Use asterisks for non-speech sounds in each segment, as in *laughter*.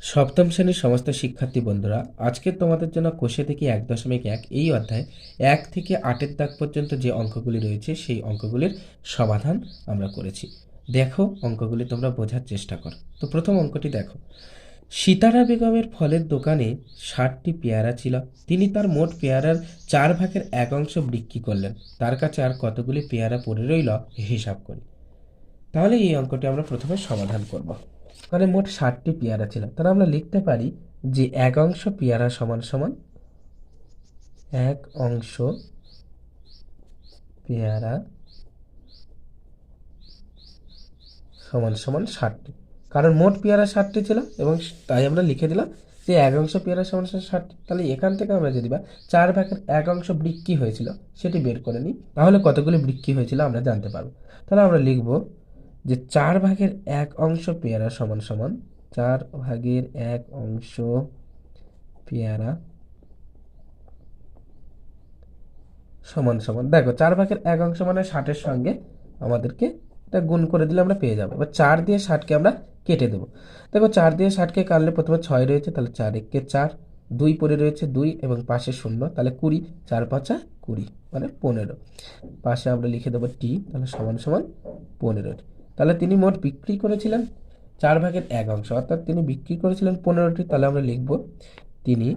সপ্তম শ্রেণির সমস্ত শিক্ষার্থী বন্ধুরা, আজকে তোমাদের জন্য কোষে থেকে এক দশমিক এক এই অধ্যায় এক থেকে আটের দাগ পর্যন্ত যে অঙ্কগুলি রয়েছে, সেই অঙ্কগুলির সমাধান আমরা করেছি। দেখো অঙ্কগুলি তোমরা বোঝার চেষ্টা করো। তো প্রথম অঙ্কটি দেখো। সীতারা বেগমের ফলের দোকানে ষাটটি পেয়ারা ছিল। তিনি তার মোট পেয়ারার চার ভাগের এক অংশ বিক্রি করলেন। তার কাছে আর কতগুলি পেয়ারা পড়ে রইল হিসাব করি। তাহলে এই অঙ্কটি আমরা প্রথমে সমাধান করব। ওখানে মোট ষাটটি পেয়ারা ছিল। তাহলে আমরা লিখতে পারি যে এক অংশ পেয়ারা সমান সমান এক অংশ পেয়ারা সমান সমান ষাটটি কারণ মোট পেয়ারা ষাটটি ছিল এবং তাই আমরা লিখে দিলাম যে এক অংশ পেয়ারা সমান সমান ষাটটি তাহলে এখান থেকে আমরা যদি বা চার ভাগের এক অংশ বৃক্কি হয়েছিল, সেটি বের করে নিই, তাহলে কতগুলি বৃক্কি হয়েছিল আমরা জানতে পারব। তাহলে আমরা লিখব যে চার ভাগের এক অংশ পেয়ারা সমান সমান, চার ভাগের এক অংশ পেয়ারা সমান সমান। দেখো, চার ভাগের এক অংশ মানে ষাটের সঙ্গে আমাদেরকে এটা গুণ করে দিলে আমরা পেয়ে যাব। এবার চার দিয়ে ষাটকে আমরা কেটে দেবো। দেখো, চার দিয়ে ষাটকে কাটলে প্রথমে ছয় রয়েছে, তাহলে চার একে চার, দুই পরে রয়েছে দুই এবং পাশে শূন্য, তাহলে কুড়ি, চার পাঁচা কুড়ি মানে পনেরো। পাশে আমরা লিখে দেবো টি, তাহলে সমান সমান পনেরোটি তাহলে তিনি মোট বিক্রি করেছিলেন চার ভাগের এক অংশ, অর্থাৎ তিনি বিক্রি করেছিলেন পনেরোটি, তাহলে আমরা লিখব তিনি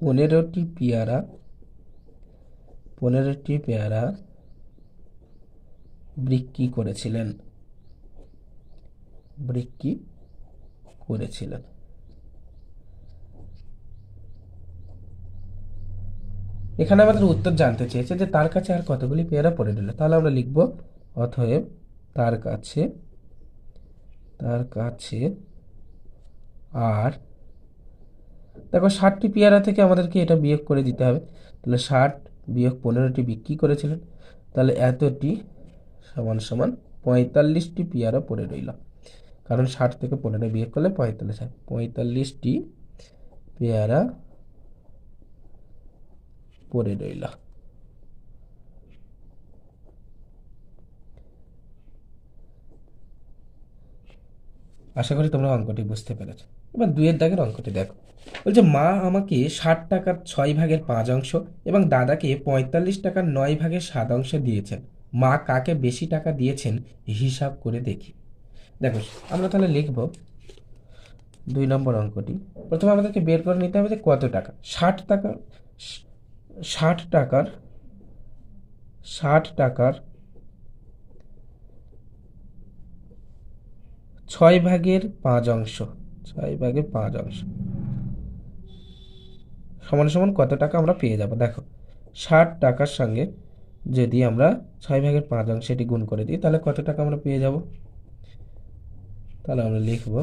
পনেরোটি পেয়ারা পনেরোটি পেয়ারা বিক্রি করেছিলেন। বিক্রি করেছিলেন। এখানে আমাদের উত্তর জানতে চেয়েছে যে তার কাছে আর কতগুলি পেয়ারা পড়ে রইল, তাহলে আমরা লিখব অতএব তার কাছে তার কাছে আর, দেখো ষাটটি পেয়ারা থেকে আমাদেরকে এটা বিয়োগ করে দিতে হবে। তাহলে ষাট বিয়োগ পনেরোটি বিক্রি করেছিলেন। তাহলে এতটি সমান সমান পঁয়তাল্লিশটি পেয়ারা পড়ে রইল। কারণ ষাট থেকে পনেরো বিয়োগ করলে পঁয়তাল্লিশ হয়। পঁয়তাল্লিশটি পেয়ারা পড়ে রইল। আশা করি তোমরা অঙ্কটি বুঝতে পেরেছ। এবার দুইয়ের দাগের অঙ্কটি দেখো। বলছে, মা আমাকে ষাট টাকার ছয় ভাগের পাঁচ অংশ এবং দাদাকে পঁয়তাল্লিশ টাকার নয় ভাগের সাত অংশ দিয়েছেন। মা কাকে বেশি টাকা দিয়েছেন হিসাব করে দেখি। দেখো, আমরা তাহলে লিখব দুই নম্বর অঙ্কটি। প্রথমে আমাদেরকে বের করে নিতে হবে যে কত টাকা। ষাট টাকা, ষাট টাকার ষাট টাকার ছয় ভাগের পাঁচ অংশ, ছয় ভাগের পাঁচ অংশ। সমান সমান কত টাকা আমরা পেয়ে যাব? দেখো, ষাট টাকার সঙ্গে যদি আমরা ছয় ভাগের পাঁচ অংশ এটি গুণ করে দিই, তাহলে কত টাকা আমরা পেয়ে যাব? তাহলে আমরা লিখব,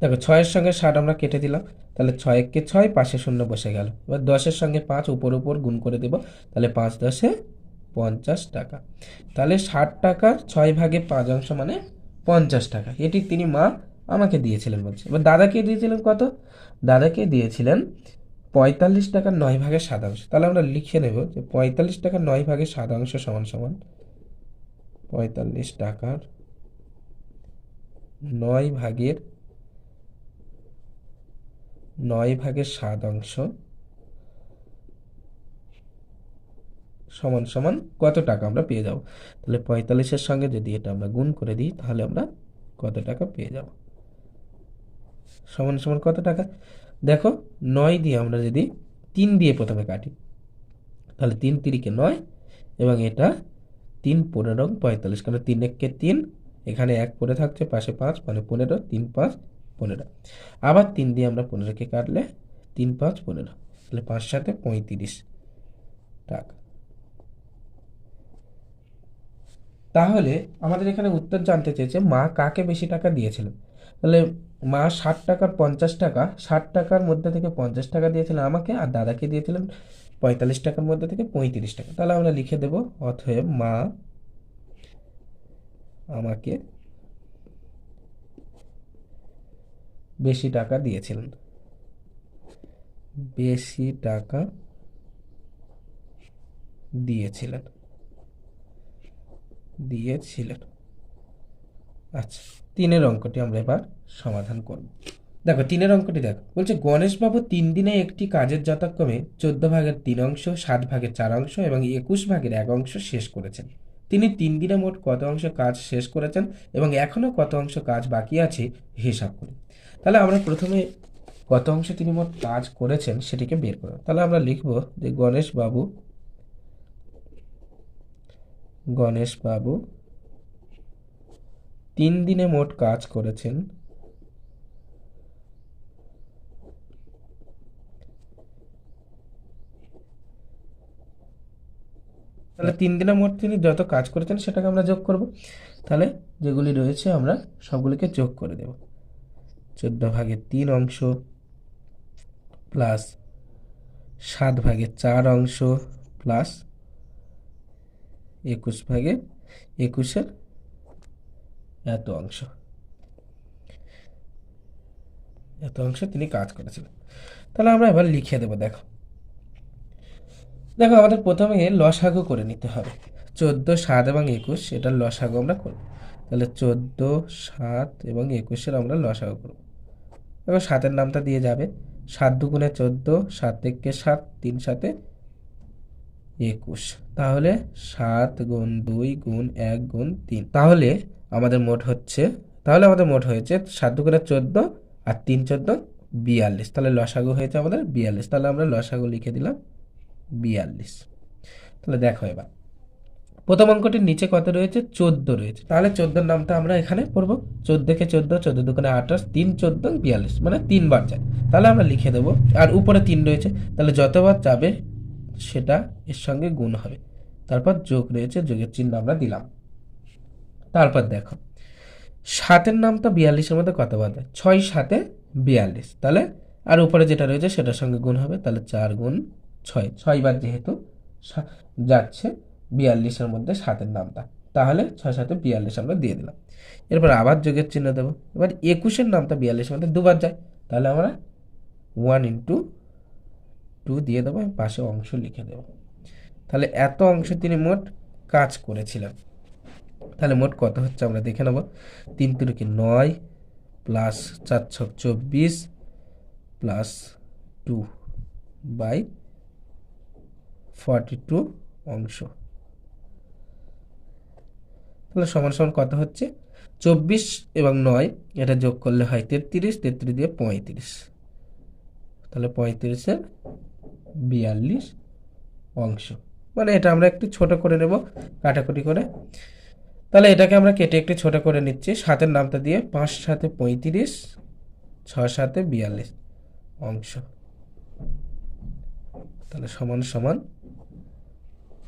দেখো ছয়ের সঙ্গে ষাট আমরা কেটে দিলাম, তাহলে ছয়কে ছয় পাশে শূন্য বসে গেল। এবার দশের সঙ্গে পাঁচ উপর উপর গুণ করে দেব, তাহলে পাঁচ দশে পঞ্চাশ টাকা। তাহলে ষাট টাকার ছয় ভাগে পাঁচ অংশ মানে পঞ্চাশ টাকা। এটি তিনি মা আমাকে দিয়েছিলেন বলছে। এবার দাদাকে দিয়েছিলেন কত? দাদাকে দিয়েছিলেন পঁয়তাল্লিশ টাকার নয় ভাগের শতাংশ তাহলে আমরা লিখে নেব যে পঁয়তাল্লিশ টাকার নয় ভাগের শতাংশ সমান সমান পঁয়তাল্লিশ টাকার নয় ভাগের নয় ভাগের সাত অংশ সমান সমান কত টাকা আমরা পেয়ে যাব? তাহলে পঁয়তাল্লিশের সঙ্গে যদি এটা আমরা গুণ করে দিই, তাহলে আমরা কত টাকা পেয়ে যাব? সমান সমান কত টাকা? দেখো, নয় দিয়ে আমরা যদি তিন দিয়ে প্রথমে কাটি, তাহলে তিন তিরিকে নয় এবং এটা তিন পনেরো পঁয়তাল্লিশ কারণ তিন এককে তিন, এখানে এক পড়ে থাকছে, পাশে পাঁচ মানে পনেরো, তিন পাঁচ পনেরো। আবার তিন দিয়ে আমরা পনেরোকে কাটলে তিন পাঁচ পনেরো, তাহলে পাঁচ সাথে পঁয়ত্রিশ টাকা। তাহলে আমাদের এখানে উত্তর জানতে চেয়েছে, মা কাকে বেশি টাকা দিয়েছিলেন তাহলে মা ষাট টাকার পঞ্চাশ টাকা, ষাট টাকার মধ্যে থেকে পঞ্চাশ টাকা দিয়েছিলেন আমাকে, আর দাদাকে দিয়েছিলেন পঁয়তাল্লিশ টাকার মধ্যে থেকে পঁয়ত্রিশ টাকা। তাহলে আমরা লিখে দেব, অতএব মা আমাকে বেশি টাকা দিয়েছিলেন। বেশি টাকা দিয়েছিলেন। দিয়েছিলেন আচ্ছা তিনের অঙ্কটি আমরা এবার সমাধান করব। দেখো, তিনের অঙ্কটি দেখো। বলছে, গণেশবাবু তিন দিনে একটি কাজের যথাক্রমে চোদ্দ ভাগের তিন অংশ, সাত ভাগের চার অংশ এবং একুশ ভাগের এক অংশ শেষ করেছেন। তিনি তিন দিনে মোট কত অংশ কাজ শেষ করেছেন এবং এখনও কত অংশ কাজ বাকি আছে হিসাব করি। তাহলে আমরা প্রথমে কত অংশ তিনি মোট কাজ করেছেন সেটিকে বের করব। তাহলে আমরা লিখব যে গণেশবাবু গণেশবাবু তিন দিনে মোট কাজ করেছেন। তাহলে তিন দিনের মোট তিনি যত কাজ করেছেন সেটাকে আমরা যোগ করব। তাহলে যেগুলি রয়েছে আমরা সবগুলিকে যোগ করে দেব। চোদ্দ ভাগের তিন অংশ প্লাস সাত ভাগের চার অংশ প্লাস একুশ ভাগের একুশের এত অংশ। এত অংশ তিনি কাজ করেছিলেন। তাহলে আমরা এবার লিখে দেবো, দেখো। দেখো, আমাদের প্রথমে লসাগু করে নিতে হবে। চোদ্দ, সাত এবং একুশ, এটার লসাগু আমরা করব। তাহলে চোদ্দ, সাত এবং একুশের আমরা লসাগু করব। দেখো, সাতের নামটা দিয়ে যাবে। সাত দুগুণে চোদ্দ, সাত থেকে সাত, তিন সাতে একুশ। তাহলে সাত গুণ দুই গুণ এক গুণ তিন। তাহলে আমাদের মোট হচ্ছে, তাহলে আমাদের মোট হয়েছে সাত দুগুণে চোদ্দ আর তিন চোদ্দ বিয়াল্লিশ। তাহলে লসাগু হয়েছে আমাদের বিয়াল্লিশ। তাহলে আমরা লসাগু লিখে দিলাম বিয়াল্লিশ। তাহলে দেখো এবার। প্রথম অঙ্কটির নিচে কত রয়েছে? চোদ্দ রয়েছে। তাহলে চোদ্দোর নামটা আমরা এখানে পড়ব। চোদ্দোকে চোদ্দ, চোদ্দ দোকানে আঠাশ, তিন চোদ্দ, বিয়াল্লিশ। মানে তিনবার যায় তাহলে আমরা লিখে দেবো। আর উপরে তিন রয়েছে। তাহলে যতবার যাবে সেটা এর সঙ্গে গুণ হবে। তারপর যোগ রয়েছে, যোগের চিহ্ন আমরা দিলাম। তারপর দেখো, সাতের নামটা বিয়াল্লিশের মধ্যে কতবার দেয় ছয় সাতে বিয়াল্লিশ। তাহলে আর উপরে যেটা রয়েছে সেটার সঙ্গে গুণ হবে, তাহলে চার গুণ ছয়। ছয়বার যেহেতু যাচ্ছে বিয়াল্লিশের মধ্যে সাতের নামটা। তাহলে ছয় সাথে বিয়াল্লিশ আমরা দিয়ে দিলাম। এরপর আবার যোগের চিহ্ন দেবো। এবার একুশের নামটা বিয়াল্লিশের মধ্যে দুবার যায়। তাহলে আমরা ওয়ান ইন্টু টু দিয়ে দেবো এবং পাশে অংশ লিখে দেবো। তাহলে এত অংশ তিনি মোট কাজ করেছিলেন। তাহলে মোট কত হচ্ছে আমরা দেখে নেব। তিন তিরিকে নয় প্লাস চার ছক চব্বিশ plus two by forty two অংশ। তাহলে সমান সমান কত হচ্ছে? চব্বিশ এবং নয়, এটা যোগ করলে হয় তেত্রিশ তেত্রিশ দিয়ে পঁয়ত্রিশ। তাহলে পঁয়ত্রিশের বিয়াল্লিশ অংশ। মানে এটা আমরা একটু ছোট করে নেব, কাটাকুটি করে। তাহলে এটাকে আমরা কেটে একটু ছোট করে নিচ্ছি। সাতের নামটা দিয়ে পাঁচ সাথে পঁয়ত্রিশ ছ সাথে বিয়াল্লিশ অংশ। তাহলে সমান সমান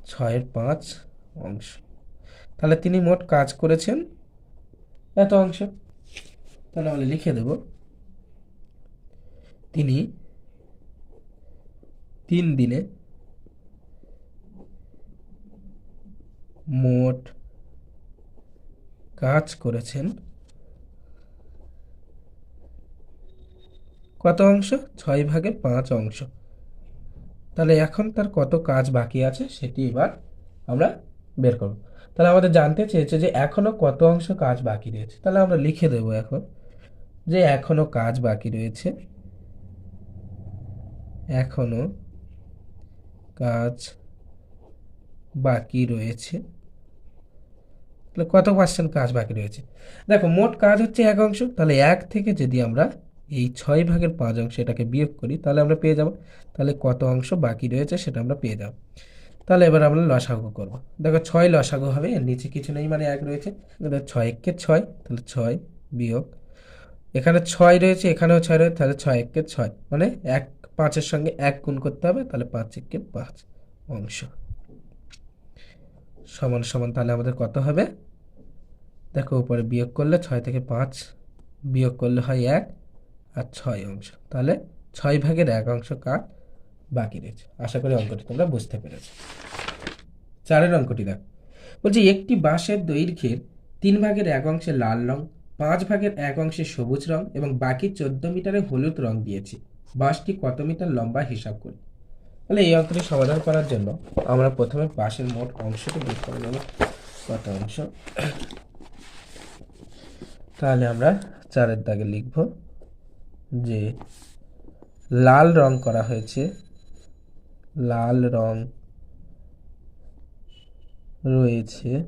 ছয়ের পাঁচ অংশ। তাহলে তিনি মোট কাজ করেছেন এত অংশ। তাহলে আমরা লিখে দেব। তিনি তিন দিনে মোট কাজ করেছেন কত অংশ? ছয় ভাগের পাঁচ অংশ। তাহলে এখন তার কত কাজ বাকি আছে সেটি এবার আমরা বের করব। তাহলে আমাদের জানতে চেয়েছে যে এখনও কত অংশ কাজ বাকি রয়েছে। তাহলে আমরা লিখে দেব এখন যে এখনও কাজ বাকি রয়েছে। এখনও কাজ বাকি রয়েছে। তাহলে কত পার্সেন্ট কাজ বাকি রয়েছে? দেখো, মোট কাজ হচ্ছে এক অংশ। তাহলে এক থেকে যদি আমরা এই ছয় ভাগের পাঁচ অংশ এটাকে বিয়োগ করি, তাহলে আমরা পেয়ে যাব। তাহলে কত অংশ বাকি রয়েছে সেটা আমরা পেয়ে যাব। তাহলে এবার আমরা লসাগু করব। দেখো, ছয় লসাগু হবে, এর নিচে কিছু নেই মানে এক রয়েছে। ছয় একে ছয়, তাহলে ছয় বিয়োগ। এখানে ছয় রয়েছে, এখানেও ছয় রয়েছে, তাহলে ছয় একে ছয়। মানে এক পাঁচের সঙ্গে এক গুণ করতে হবে, তাহলে পাঁচ একে পাঁচ অংশ। সমান সমান তাহলে আমাদের কত হবে? দেখো উপরে বিয়োগ করলে ছয় থেকে পাঁচ, বিয়োগ করলে হয় এক আর ছয় অংশ। তাহলে ছয় ভাগের এক অংশ কাঠ বাকি রয়েছে। আশা করি অঙ্কটি তোমরা বুঝতে পেরেছ। চারের অঙ্কটি দেখ। বলছি, একটি বাঁশের দৈর্ঘ্যের তিন ভাগের এক অংশে লাল রং, পাঁচ ভাগের এক অংশে সবুজ রং এবং বাকি চোদ্দ মিটারে হলুদ রং দিয়েছি। বাঁশটি কত মিটার লম্বা হিসাব করি? তাহলে এই অঙ্কটি সমাধান করার জন্য আমরা প্রথমে বাঁশের মোট অংশটি বের করে নেব। কত অংশ? তাহলে আমরা চারের দাগে লিখব যে লাল রং করা হয়েছে। লাল রং রয়েছে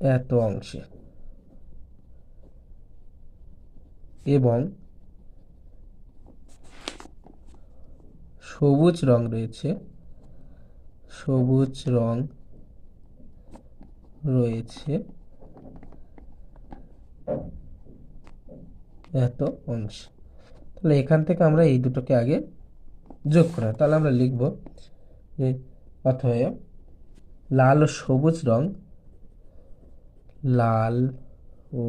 এত অংশে। এবং সবুজ রং রয়েছে, সবুজ রং রয়েছে এত অংশ। তাহলে এখান থেকে আমরা এই দুটোকে আগে যোগ করা তাহলে আমরা লিখব যে অথবা লাল ও সবুজ রং, লাল ও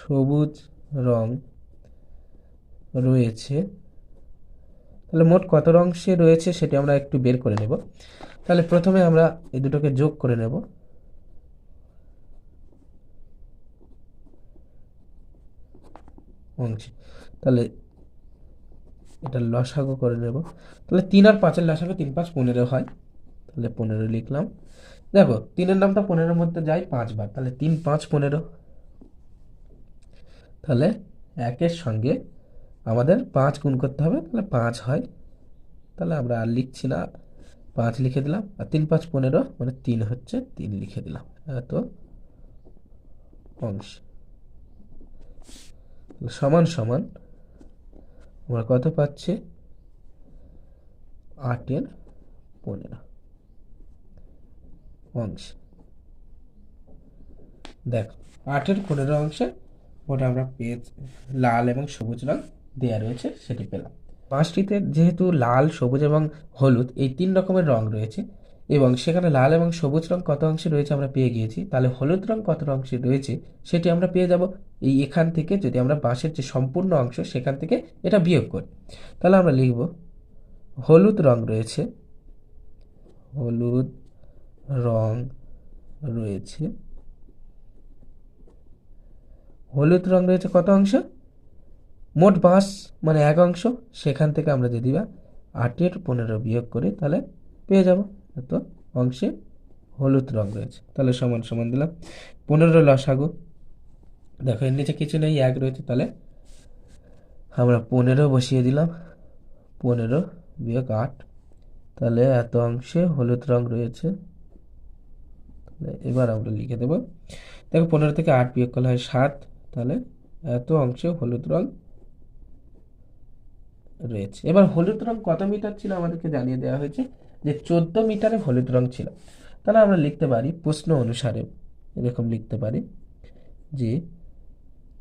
সবুজ রং রয়েছে। তাহলে মোট কত অংশে রয়েছে সেটি আমরা একটু বের করে নেব। তাহলে প্রথমে আমরা এই দুটোকে যোগ করে নেব। তাহলে এটা লসাগু করে নেব। তাহলে তিন আর পাঁচের লসাগু তিন পাঁচ পনেরো হয়। তাহলে পনেরো লিখলাম। দেখো, তিনের নামটা পনেরোর মধ্যে যায় পাঁচবার। তাহলে তিন পাঁচ পনেরো। তাহলে একের সঙ্গে আমাদের পাঁচ গুণ করতে হবে, তাহলে পাঁচ হয়। তাহলে আমরা আর লিখছি না। পাঁচ লিখে দিলাম, আর তিন পাঁচ পনেরো মানে তিন হচ্ছে তিন লিখে দিলাম। এত অংশ। সমান সমান আমরা কত পাচ্ছি? আটের পনেরো অংশ। দেখো, আটের পনেরো অংশে ওটা আমরা পেয়েছি লাল এবং সবুজ রং দেওয়া রয়েছে, সেটি পেলাম। পাঁচটিতে যেহেতু লাল, সবুজ এবং হলুদ, এই তিন রকমের রং রয়েছে এবং সেখানে লাল এবং সবুজ রং কত অংশে রয়েছে আমরা পেয়ে গিয়েছি, তাহলে হলুদ রং কত অংশে রয়েছে সেটি আমরা পেয়ে যাব এই এখান থেকে, যদি আমরা বাঁশের যে সম্পূর্ণ অংশ সেখান থেকে এটা বিয়োগ করি। তাহলে আমরা লিখব, হলুদ রং রয়েছে, হলুদ রং রয়েছে হলুদ রং রয়েছে কত অংশ? মোট বাঁশ মানে এক অংশ। সেখান থেকে আমরা যদি বা আটের পনেরো বিয়োগ করি তাহলে পেয়ে যাব। এত অংশে হলুদ রং রয়েছে। তাহলে সমান সমান দিলাম। পনেরো লসাগু। দেখো, এর নিচে কিছু নেই, এক রয়েছে। তাহলে আমরা পনেরো বসিয়ে দিলাম। পনেরো বিয়োগ আট। তাহলে এত অংশে হলুদ রং রয়েছে। এবার আমরা লিখে দেব। দেখো, পনেরো থেকে আট বিয়োগ করলে হয় সাত। তাহলে এত অংশে হলুদ রং রয়েছে। এবার হলুদ রং কত মিটার ছিল আমাদেরকে জানিয়ে দেওয়া হয়েছে? যে চোদ্দ মিটারে হলুদ রং ছিল। তাহলে আমরা লিখতে পারি, প্রশ্ন অনুসারে, এরকম লিখতে পারি যে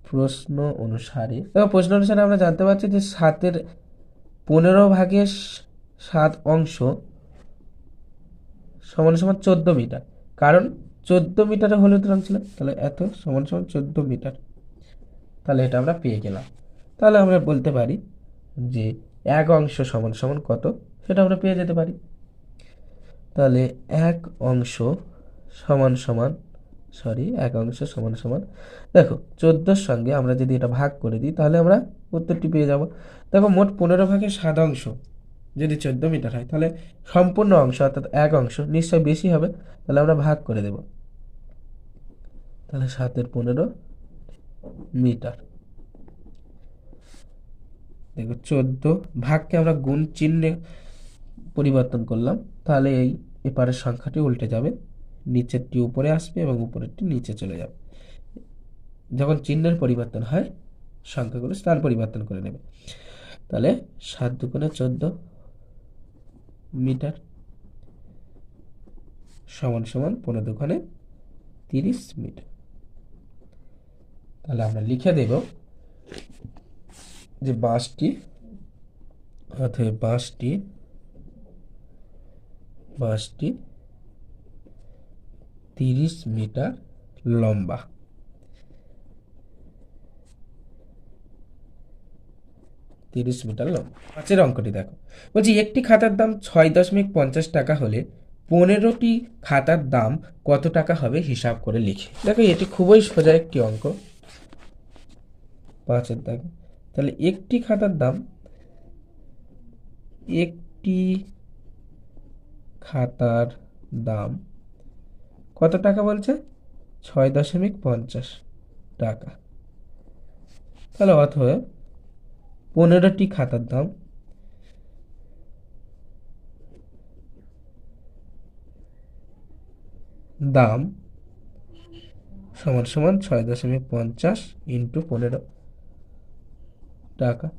প্রশ্ন অনুসারে, দেখো প্রশ্ন অনুসারে আমরা জানতে পারছি যে সাতের পনেরো ভাগের সাত অংশ সমান সমান চোদ্দ মিটার। কারণ চোদ্দ মিটারে হলুদ রং ছিল, তাহলে এত সমান সমান চোদ্দ মিটার। তাহলে এটা আমরা পেয়ে গেলাম। তাহলে আমরা বলতে পারি যে এক অংশ সমান সমান কত? সেটা আমরা পেয়ে যেতে পারি। তাহলে এক অংশ সমান সমান সরি এক অংশ সমান সমান, দেখো চোদ্দোর সঙ্গে আমরা যদি এটা ভাগ করে দিই, তাহলে আমরা উত্তরটি পেয়ে যাব। দেখো মোট পনেরো ভাগের সাত অংশ, যদি চোদ্দ মিটার হয়, তাহলে সম্পূর্ণ অংশ অর্থাৎ এক অংশ নিশ্চয় বেশি হবে, তাহলে আমরা ভাগ করে দেব। তাহলে সাতের পনেরো মিটার। দেখো চোদ্দ ভাগকে আমরা গুণ চিহ্নে পরিবর্তন করলাম, তাহলে এই এপারের সংখ্যাটি উল্টে যাবে। নিচেরটি উপরে আসবে এবং উপরেরটি নিচে চলে যাবে। যখন চিহ্নের পরিবর্তন হয়, সংখ্যাগুলো স্থান পরিবর্তন করে নেবে। তাহলে সাত দুগুণে চোদ্দ মিটার সমান সমান পনেরো দুগুণে তিরিশ মিটার। তাহলে আমরা লিখে দেব যে বাঁশটি অথবা বাঁশটি বাসটি তিরিশ মিটার লম্বা। তিরিশ মিটার লম্বা। পাঁচের অঙ্কটি দেখো। বলছি, একটি খাতার দাম ছয় দশমিক পঞ্চাশ টাকা হলে পনেরোটি খাতার দাম কত টাকা হবে হিসাব করে লিখে। দেখো, এটি খুবই সোজা একটি অঙ্ক। পাঁচের দাগে তাহলে একটি খাতার দাম, একটি খাতার দাম কত টাকা বলছে? ছয় দশমিক পঞ্চাশ টাকা। তাহলে অথবা পনেরোটি খাতার দাম। দাম সমান সমান ছয় দশমিক পঞ্চাশ ইন্টু পনেরো। টাকা।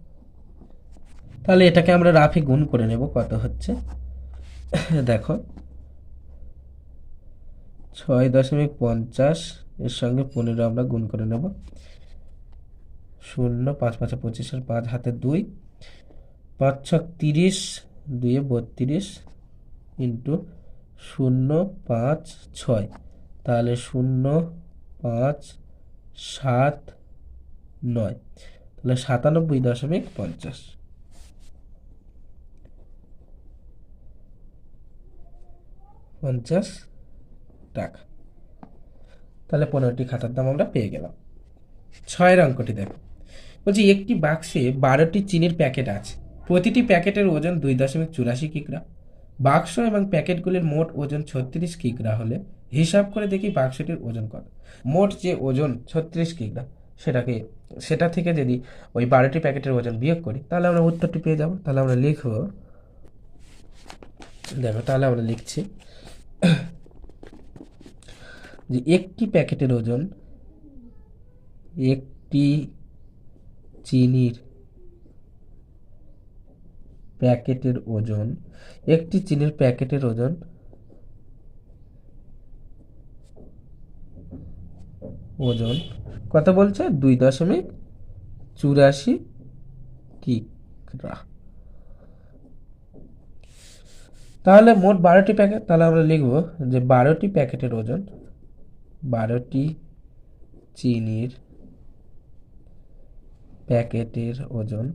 তাহলে এটাকে আমরা রাফে গুণ করে নেব, কত হচ্ছে? দেখো, ছয় দশমিক পঞ্চাশ, এর সঙ্গে পনেরো আমরা গুণ করে নেব। শূন্য, পাঁচ পাঁচে পঁচিশের পাঁচ হাতে দুই। পাঁচ ছক তিরিশ, দুয়ে বত্রিশ ইন্টু শূন্য, পাঁচ ছয়। তাহলে শূন্য, পাঁচ, সাত, নয়। তাহলে সাতানব্বই দশমিক পঞ্চাশ। পঞ্চাশ টাকা। তাহলে পনেরোটি খাতার দাম আমরা পেয়ে গেলাম। ছয়ের অঙ্কটি দেখো। বলছি, একটি বাক্সে বারোটি চিনির প্যাকেট আছে। প্রতিটি প্যাকেটের ওজন দুই দশমিক চুরাশি কিগ্রা। বাক্স এবং প্যাকেটগুলির মোট ওজন ছত্রিশ কিগ্রা হলে হিসাব করে দেখি বাক্সটির ওজন কত। মোট যে ওজন, ছত্রিশ কিগ্রা। সেটাকে, সেটা থেকে যদি ওই বারোটি প্যাকেটের ওজন বিয়োগ করি, তাহলে আমরা উত্তরটি পেয়ে যাব, তাহলে আমরা লিখব, দেখো তাহলে আমরা লিখছি যে একটি প্যাকেটের ওজন একটি চিনির প্যাকেটের ওজন, একটি চিনির প্যাকেটের ওজন ওজন। কত বলছে? দুই দশমিক চুরাশি কিগ্রা। তাহলে মোট বারোটি প্যাকেট, তাহলে আমরা লিখব যে বারোটি প্যাকেটের ওজন, বারোটি চিনির প্যাকেটের ওজন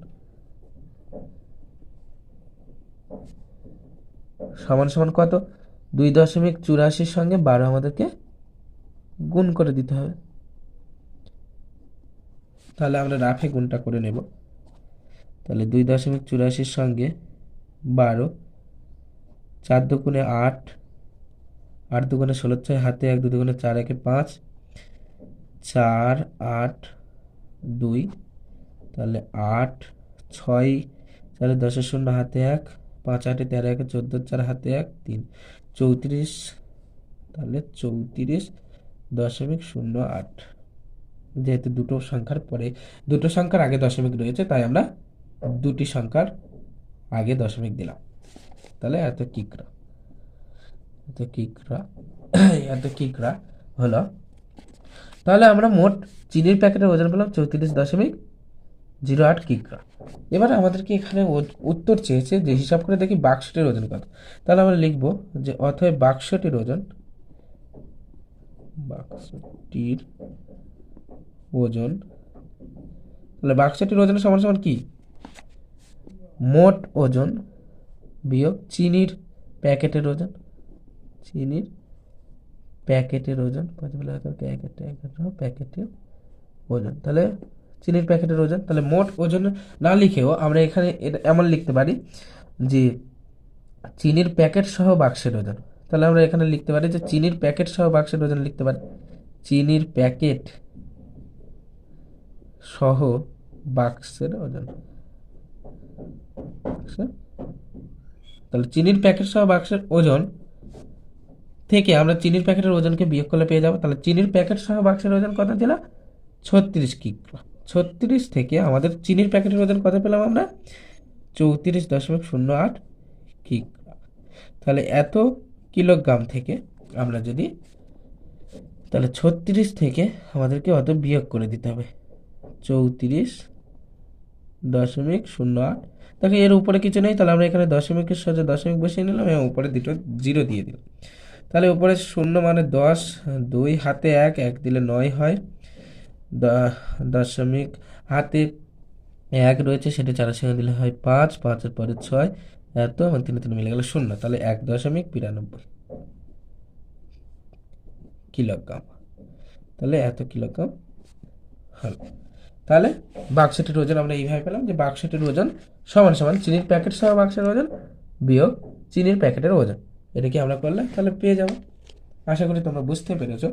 সমান সমান কত? দুই দশমিক চুরাশির সঙ্গে বারো আমাদেরকে গুণ করে দিতে হবে। তাহলে আমরা রাফে গুণটা করে নেব। তাহলে দুই দশমিক চুরাশির সঙ্গে বারো, চার দুগুণে আট আট দুগুণে ষোলো, ছয় হাতে এক দুগুণে চার, একে পাঁচ, চার, আট, দুই, তাহলে আট, ছয়, চারে দশের শূন্য হাতে এক, পাঁচ, আটে তেরো, একে চোদ্দ, চার হাতে এক, তিন, চৌত্রিশ, তাহলে চৌত্রিশ দশমিক শূন্য আট। যেহেতু দুটো সংখ্যার পরে, দুটো সংখ্যার আগে দশমিক রয়েছে, তাই আমরা দুটি সংখ্যার আগে দশমিক দিলাম। তাহলে এত কিকরা এত কিকরা *coughs* এত কিকরা হলো। তাহলে আমরা মোট চিনির প্যাকেটের ওজন পেলাম চৌত্রিশ দশমিক জিরো আট কিগ্রা এবার আমাদেরকে এখানে উত্তর চেয়েছে যে হিসাব করে দেখি বাক্সটির ওজন কত। তাহলে আমরা লিখব যে অথবা বাক্সটির ওজন, বাক্সটির ওজন। তাহলে বাক্সটির ওজন সমান সমান কি? মোট ওজন বিয়োগ চিনির প্যাকেটের ওজন। চিনির প্যাকেটের ওজন প্যাকেটের ওজন। তাহলে চিনির প্যাকেটের ওজন, তাহলে মোট ওজন না লিখেও আমরা এখানে এটা এমন লিখতে পারি যে চিনির প্যাকেট সহ বাক্সের ওজন। তাহলে আমরা এখানে লিখতে পারি যে চিনির প্যাকেট সহ বাক্সের ওজন লিখতে পারি। চিনির প্যাকেট সহ বাক্সের ওজন। তাহলে চিনির প্যাকেট সহ বাক্সের ওজন থেকে আমরা চিনির প্যাকেটের ওজনকে বিয়োগ করলে পেয়ে যাব। তাহলে চিনির প্যাকেট সহ বাক্সের ওজন কত ছিল? ছত্রিশ কিগ্রা। ছত্রিশ থেকে আমাদের চিনির প্যাকেটের ওজন কত পেলাম আমরা? চৌত্রিশ দশমিক শূন্য আট কিগ্রা। তাহলে এত কিলোগ্রাম থেকে আমরা যদি, তাহলে ছত্রিশ থেকে আমাদেরকে অত বিয়োগ করে দিতে হবে। চৌত্রিশ দশমিক শূন্য আট। দেখো, এর উপরে কিছু নেই, তাহলে আমরা এখানে দশমিকের সাথে দশমিক বসিয়ে নিলাম এবং উপরে দুটো জিরো দিয়ে দিলাম। তাহলে উপরে শূন্য মানে দশ, দুই হাতে এক এক দিলে নয় হয়। দশমিক হাতে এক রয়েছে, সেটা চারের সঙ্গে দিলে হয় পাঁচ, পাঁচের পরে ছয়, এত, এবং তিনে তিনে মিলে গেল শূন্য। তাহলে এক দশমিক বিরানব্বই কিলোগ্রাম। তাহলে এত কিলোগ্রাম হলো। তাহলে বাক্সটির ওজন আমরা এইভাবে পেলাম যে বাক্সটির ওজন সমান সমান চিনির প্যাকেট সহ বাক্সের ওজন বিয়োগ চিনির প্যাকেটের ওজন। এটা কি আমরা করলে? তাহলে পেয়ে যাব। আশা করি তোমরা বুঝতে পেরেছ।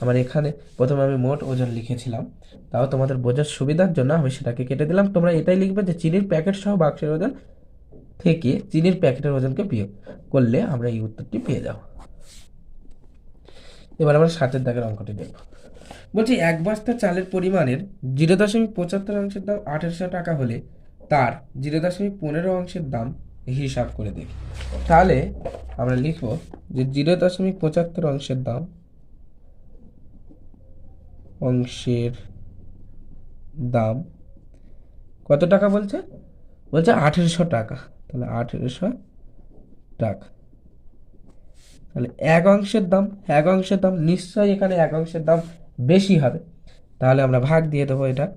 আমার এখানে প্রথমে আমি মোট ওজন লিখেছিলাম। তাও তোমাদের বোঝার সুবিধার জন্য আমি সেটাকে কেটে দিলাম। তোমরা এটাই লিখবে যে চিনির প্যাকেট সহ বাক্সের ওজন থেকে চিনির প্যাকেটের ওজনকে বিয়োগ করলে আমরা এই উত্তরটি পেয়ে যাব। এবার আমরা সাতের দাগের অঙ্কটি দেখব। বলছি এক বস্তা চালের পরিমাণের জিরো দশমিক পঁচাত্তর অংশের দাম আঠেরোশো টাকা হলে তার জিরো দশমিক পনেরো অংশের দাম হিসাব করে দেখি। তাহলে আমরা লিখব যে জিরো দশমিক পঁচাত্তর অংশের দাম অংশের দাম কত টাকা বলছে? বলছে আঠেরোশো টাকা। তাহলে আঠেরোশো টাকা। তাহলে এক অংশের দাম, এক অংশের দাম, নিশ্চয়ই এখানে এক অংশের দাম বেশি হবে। তাহলে আমরা ভাগ দিয়ে দেবো এটা।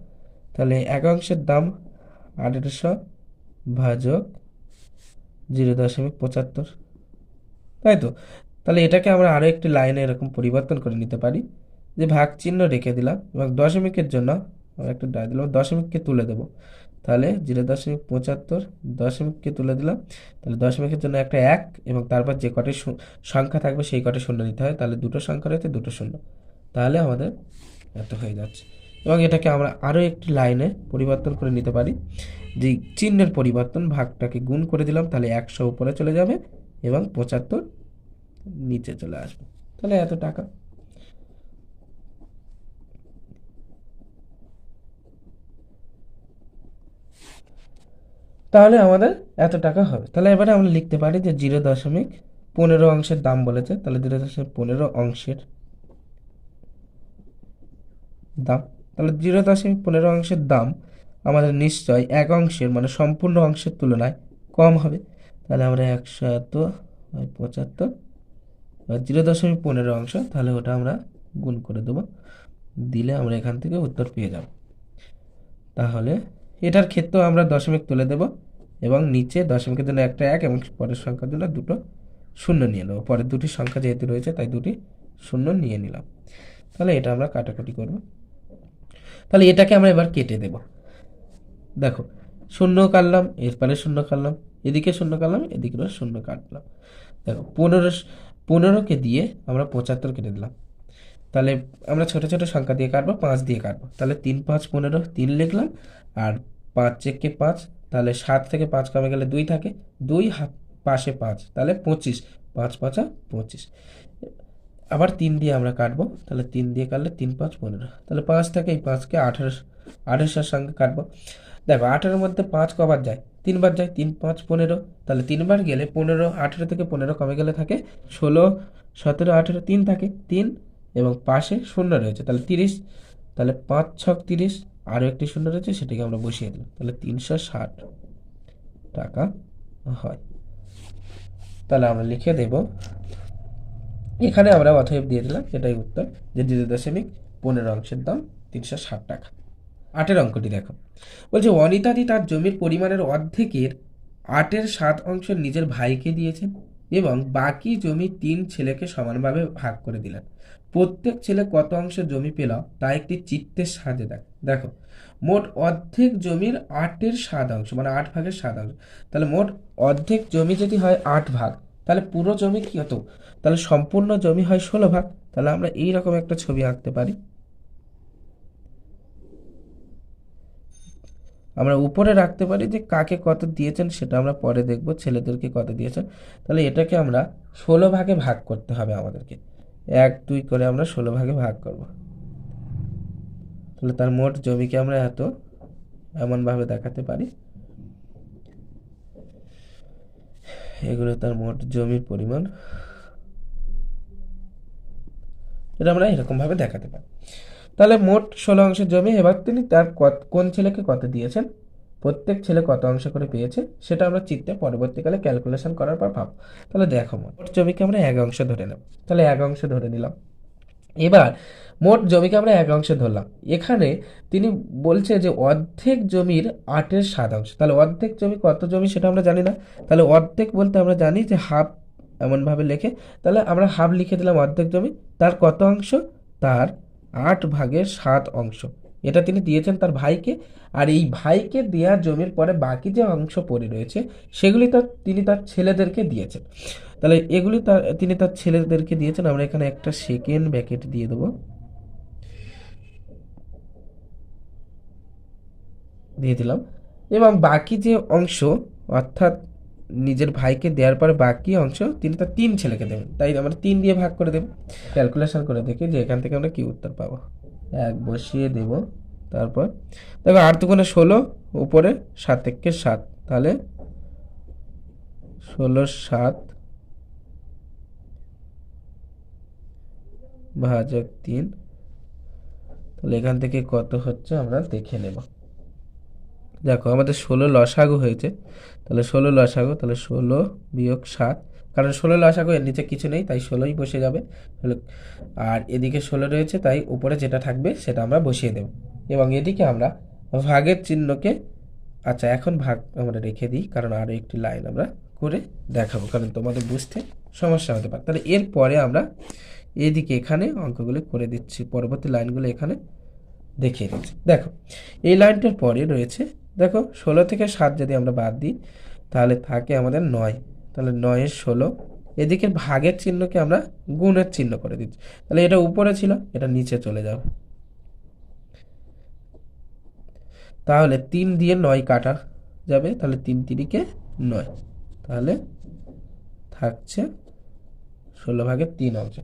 তাহলে এক অংশের দাম আঠেরোশো ভাজক জিরো দশমিক পঁচাত্তর। তাই তো? তাহলে এটাকে আমরা আরও একটি লাইনে এরকম পরিবর্তন করে নিতে পারি। যে ভাগ চিহ্ন রেখে দিলাম এবং দশমিকের জন্য আমরা একটা ডায় দিলাম, দশমিককে তুলে দেবো। তাহলে জিরো দশমিক পঁচাত্তর, দশমিককে তুলে দিলাম। তাহলে দশমিকের জন্য একটা এক এবং তারপর যে কটি সংখ্যা থাকবে সেই কটি শূন্য নিতে হয়। তাহলে দুটো সংখ্যা রয়েছে, দুটো শূন্য। তাহলে আমাদের এত হয়ে যাচ্ছে। এবং এটাকে আমরা আরও একটি লাইনে পরিবর্তন করে নিতে পারি। যে চিহ্নের পরিবর্তন ভাগটাকে গুণ করে দিলাম, তাহলে একশো উপরে চলে যাবে এবং পঁচাত্তর নিচে চলে আসবে। তাহলে এত টাকা। তাহলে আমাদের এত টাকা হবে। তাহলে এবারে আমরা লিখতে পারি যে জিরো দশমিক পনেরো অংশের দাম বলেছে। তাহলে জিরো দশমিক পনেরো অংশের দাম। তাহলে জিরো দশমিক পনেরো অংশের দাম আমাদের নিশ্চয় এক অংশের মানে সম্পূর্ণ অংশের তুলনায় কম হবে। তাহলে আমরা একশো এত পঁচাত্তর জিরো দশমিক পনেরো অংশ, তাহলে ওটা আমরা গুণ করে দেবো। দিলে আমরা এখান থেকে উত্তর পেয়ে যাব। তাহলে এটার ক্ষেত্রেও আমরা দশমিক তুলে দেব এবং নিচে দশমিকের জন্য একটা এক এবং পরের সংখ্যার জন্য দুটো শূন্য নিয়ে নেব। পরের দুটি সংখ্যা যেহেতু রয়েছে, তাই দুটি শূন্য নিয়ে নিলাম। তাহলে এটা আমরা কাটাকুটি করব। তাহলে এটাকে আমরা এবার কেটে দেব। দেখো, শূন্য কাটলাম এরপরে শূন্য কাটলাম, এদিকে শূন্য কাটলাম এদিকেও শূন্য কাটলাম। দেখো, পনেরো, পনেরোকে দিয়ে আমরা পঁচাত্তর কেটে দিলাম। তাহলে আমরা ছোট ছোট সংখ্যা দিয়ে কাটবো, পাঁচ দিয়ে কাটবো। তাহলে তিন, পাঁচ, পনেরো, তিন লিখলাম, আর পাঁচ চেককে পাঁচ, তাহলে সাত থেকে পাঁচ কমে গেলে দুই থাকে, দুই হাত পাশে পাঁচ, তাহলে পঁচিশ, পাঁচ পাঁচা পঁচিশ। আবার তিন দিয়ে আমরা কাটবো, তাহলে তিন দিয়ে কাটলে তিন পাঁচ পনেরো। তাহলে পাঁচ থেকে এই পাঁচকে আঠেরো আঠেরোশোর সঙ্গে কাটবো। দেখো, আঠেরোর মধ্যে পাঁচ কবার যায়, তিনবার যায়, তিন, পাঁচ, পনেরো। তাহলে তিনবার গেলে পনেরো, আঠেরো থেকে পনেরো কমে গেলে থাকে ষোলো, সতেরো, আঠেরো, তিন থাকে তিন এবং পাশে শূন্য রয়েছে, তাহলে তিরিশ। তাহলে পাঁচ ছক তিরিশ, আরও একটি শূন্য রয়েছে, সেটাকে আমরা বসিয়ে দিলাম, তাহলে তিনশো ষাট টাকা হয়। তাহলে আমরা লিখে দেব এখানে আমরা অথব দিয়ে দিলাম, এটাই উত্তর, যে জিরো দশমিক পনেরো অংশের দাম তিনশো ষাট টাকা। আটের অঙ্কটি দেখো। বলছে, অনিতাদি তার জমির পরিমাণের অর্ধেকের আটের সাত অংশ নিজের ভাইকে দিয়েছেন এবং বাকি জমি তিন ছেলেকে সমানভাবে ভাগ করে দিলেন। প্রত্যেক ছেলে কত অংশ জমি পেল, তা একটি চিত্তের সাহায্যে দেখ, দেখো। মোট অর্ধেক জমির আটের সাত অংশ মানে আট ভাগের সাত অংশ। তাহলে মোট অর্ধেক জমি যদি হয় আট ভাগ তাহলে পুরো জমি কি হতো? তাহলে সম্পূর্ণ জমি হয় ষোলো ভাগ, তাহলে আমরা এই রকম একটা ছবি আঁকতে পারি। আমরা উপরে রাখতে পারি যে কাকে কত দিয়েছেন সেটা আমরা পরে দেখব, ছেলেদেরকে কত দিয়েছেন। তাহলে এটাকে আমরা ষোলো ভাগে ভাগ করতে হবে আমাদেরকে। এক, দুই করে আমরা ষোলো ভাগে ভাগ করব। তাহলে তার মোট জমিকে আমরা এত এমনভাবে দেখাতে পারি। এগুলো তার মোট জমির পরিমাণ। এটা আমরা এরকমভাবে দেখাতে পারি। তাহলে মোট ষোলো অংশের জমি, এবার তিনি তার কোন ছেলেকে কত দিয়েছেন? প্রত্যেক ছেলে কত অংশ করে পেয়েছে? সেটা আমরা চিত্রে পরবর্তীকালে ক্যালকুলেশন করার পর ভাব তাহলে দেখো মোট জমিকে আমরা এক অংশ ধরে নেব। তাহলে এক অংশ ধরে নিলাম। এবার মোট জমিকে আমরা এক অংশে ধরলাম। এখানে তিনি বলছে যে অর্ধেক জমির আটের সাত অংশ। তাহলে অর্ধেক জমি কত জমি সেটা আমরা জানি না। তাহলে অর্ধেক বলতে আমরা জানি যে হাফ এমনভাবে লেখে, তাহলে আমরা হাফ লিখে দিলাম অর্ধেক জমি। তার কত অংশ? তার আট ভাগের সাত অংশ। এটা তিনি দিয়েছেন তার ভাইকে। আর এই ভাইকে দেওয়া জমির পরে বাকি যে অংশ পড়ে রয়েছে, সেগুলি তার, তিনি তার ছেলেদেরকে দিয়েছেন। তাহলে এগুলি তার তিনি তার ছেলেদেরকে দিয়েছেন। আমরা এখানে একটা সেকেন্ড ব্যাকেট দিয়ে দেবো। দিয়ে দিলাম। এবং বাকি যে অংশ, অর্থাৎ নিজের ভাইকে দেওয়ার পরে বাকি অংশ, তিনি তার তিন ছেলেকে দেবেন। তাই আমরা তিন দিয়ে ভাগ করে দেব। ক্যালকুলেশন করে দেখি যে এখান থেকে আমরা কি উত্তর পাবো। এক বসিয়ে দেব, তারপর দেখো আট দুগুণে ষোলো, উপরে সাত থেকে সাত। তাহলে ষোলো, সাত ভাজক তিন। তাহলে এখান থেকে কত হচ্ছে আমরা দেখে নেব। দেখো আমাদের ষোলো লসাগু হয়েছে। তাহলে ষোলো লসাগু, তাহলে ষোলো বিয়োগ সাত কারণ ষোলো লসাগু এর নিচে কিছু নেই, তাই ষোলোই বসে যাবে। আর এদিকে ষোলো রয়েছে, তাই উপরে যেটা থাকবে সেটা আমরা বসিয়ে দেব। এবং এদিকে আমরা ভাগের চিহ্নকে আচ্ছা এখন ভাগ আমরা রেখে দিই, কারণ আরও একটি লাইন আমরা করে দেখাবো, কারণ তোমাদের বুঝতে সমস্যা হতে পারে। তাহলে এরপরে আমরা এদিকে এখানে অঙ্কগুলো করে দিচ্ছি, পরবর্তী লাইনগুলো এখানে দেখিয়ে দিচ্ছি। দেখো, এই লাইনটার পরে রয়েছে, দেখো, ষোলো থেকে সাত যদি আমরা বাদ দিই, তাহলে থাকে আমাদের নয়। তাহলে নয়ের ষোলো। এদিকে ভাগের চিহ্নকে আমরা গুণের চিহ্ন করে দিচ্ছি। তাহলে এটা উপরে ছিল, এটা নিচে চলে যাবে। তাহলে তিন দিয়ে নয় কাটা যাবে, তাহলে তিন তিরিকে নয়। তাহলে থাকছে ষোলো ভাগের তিন অংশ।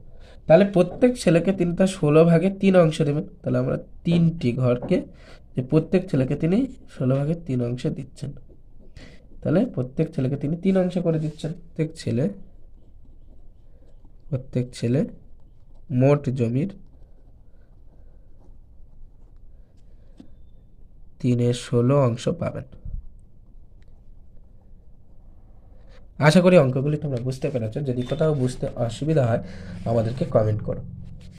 তাহলে প্রত্যেক ছেলেকে তিনি তার ষোলো ভাগের তিন অংশ দেবেন। তাহলে আমরা তিনটি ঘরকে, যে প্রত্যেক ছেলেকে তিনি ষোলো ভাগের তিন অংশ দিচ্ছেন। তাহলে প্রত্যেক ছেলেকে তিনি তিন অংশ করে দিচ্ছেন। প্রত্যেক ছেলে প্রত্যেক ছেলে মোট জমির তিনের ষোলো অংশ পাবেন। আশা করি অঙ্কগুলি তোমরা বুঝতে পেরেছ। যদি কোথাও বুঝতে অসুবিধা হয়, আমাদেরকে কমেন্ট করো।